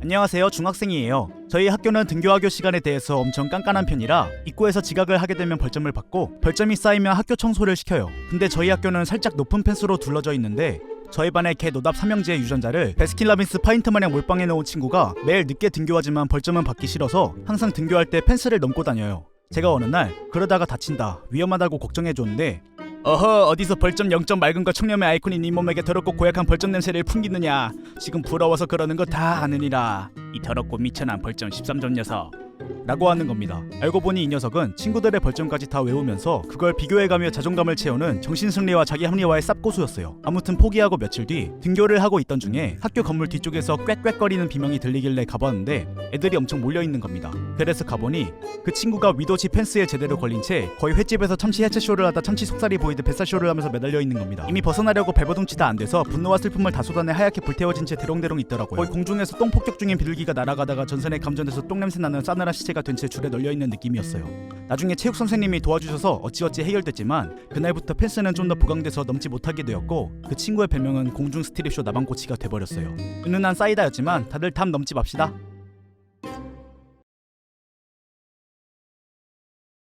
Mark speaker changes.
Speaker 1: 안녕하세요. 중학생이에요. 저희 학교는 등교하교 시간에 대해서 엄청 깐깐한 편이라 입구에서 지각을 하게 되면 벌점을 받고 벌점이 쌓이면 학교 청소를 시켜요. 근데 저희 학교는 살짝 높은 펜스로 둘러져 있는데 저희 반의 개 노답 삼형제의 유전자를 베스킨라빈스 파인트 마냥 몰빵해 놓은 친구가 매일 늦게 등교하지만 벌점은 받기 싫어서 항상 등교할 때 펜스를 넘고 다녀요. 제가 어느 날 그러다가 다친다 위험하다고 걱정해 줬는데 어허 어디서 벌점 0점 맑은 거 청렴의 아이콘이 네 몸에게 더럽고 고약한 벌점 냄새를 풍기느냐? 지금 부러워서 그러는 거 다 아느니라. 이 더럽고 미천한 벌점 13점 녀석 라고 하는 겁니다 알고 보니 이 녀석은 친구들의 벌점까지 다 외우면서 그걸 비교해가며 자존감을 채우는 정신승리와 자기 합리화의 쌉고수였어요 아무튼 포기하고 며칠 뒤 등교를 하고 있던 중에 학교 건물 뒤쪽에서 꽥꽥거리는 비명이 들리길래 가봤는데 애들이 엄청 몰려있는 겁니다 그래서 가보니 그 친구가 위도지 펜스에 제대로 걸린 채 거의 횟집에서 참치 해체 쇼를 하다 참치 속살이 보이듯 뱃살 쇼를 하면서 매달려 있는 겁니다. 이미 벗어나려고 발버둥치다 안 돼서 분노와 슬픔을 다 쏟아내 하얗게 불태워진 채 대롱대롱 있더라고요. 거의 공중에서 똥 폭격 중인 비둘기가 날아가다가 전선에 감전돼서 똥 냄새 나는 싸늘 한 시체가 된 채 줄에 널려 있는 느낌이었어요. 나중에 체육 선생님이 도와주셔서 어찌어찌 해결됐지만 그날부터 펜스는 좀 더 보강돼서 넘지 못하게 되었고 그 친구의 별명은 공중 스트립쇼 나방꼬치가 돼버렸어요. 은은한 사이다였지만 다들 담 넘지 맙시다.